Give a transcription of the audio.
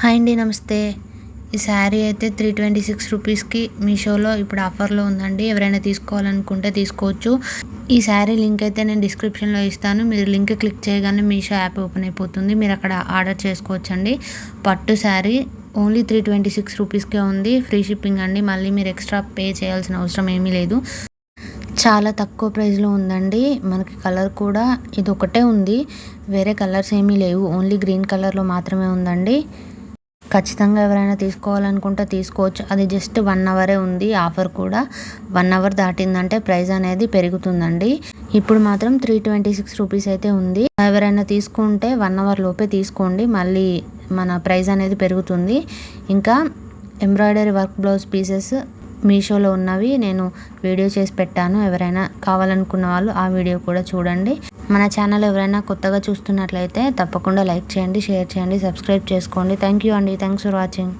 Hi అండి నమస్తే. ఈ శారీ అయితే త్రీ ట్వంటీ సిక్స్ రూపీస్కి మీషోలో ఇప్పుడు ఆఫర్లో ఉందండి. ఎవరైనా తీసుకోవాలనుకుంటే తీసుకోవచ్చు. ఈ శారీ లింక్ అయితే నేను డిస్క్రిప్షన్లో ఇస్తాను. మీరు లింక్ క్లిక్ చేయగానే మీషో యాప్ ఓపెన్ అయిపోతుంది. మీరు అక్కడ ఆర్డర్ చేసుకోవచ్చండి. పట్టు sari only three twenty six రూపీస్కే ఉంది. ఫ్రీ షిప్పింగ్ అండి. మళ్ళీ మీరు ఎక్స్ట్రా పే చేయాల్సిన అవసరం ఏమీ లేదు. చాలా తక్కువ ప్రైస్లో ఉందండి. మనకి కలర్ కూడా ఇది ఒకటే ఉంది. వేరే కలర్స్ ఏమీ లేవు. ఓన్లీ గ్రీన్ కలర్లో మాత్రమే ఉందండి. ఖచ్చితంగా ఎవరైనా తీసుకోవాలనుకుంటే తీసుకోవచ్చు. అది జస్ట్ వన్ అవరే ఉంది. ఆఫర్ కూడా వన్ అవర్ దాటిందంటే ప్రైస్ అనేది పెరుగుతుందండి. ఇప్పుడు మాత్రం త్రీ ట్వంటీ సిక్స్ రూపీస్ అయితే ఉంది. ఎవరైనా తీసుకుంటే వన్ అవర్ లోపే తీసుకోండి. మళ్ళీ మన ప్రైస్ అనేది పెరుగుతుంది. ఇంకా ఎంబ్రాయిడరీ వర్క్ బ్లౌజ్ పీసెస్ మీషోలో ఉన్నవి నేను వీడియో చేసి పెట్టాను. ఎవరైనా కావాలనుకున్న వాళ్ళు ఆ వీడియో కూడా చూడండి. మన ఛానల్ ఎవరైనా కొత్తగా చూస్తున్నట్లయితే తప్పకుండా లైక్ చేయండి షేర్ చేయండి సబ్స్క్రైబ్ చేసుకోండి. థ్యాంక్ యూ అండి. Thanks for watching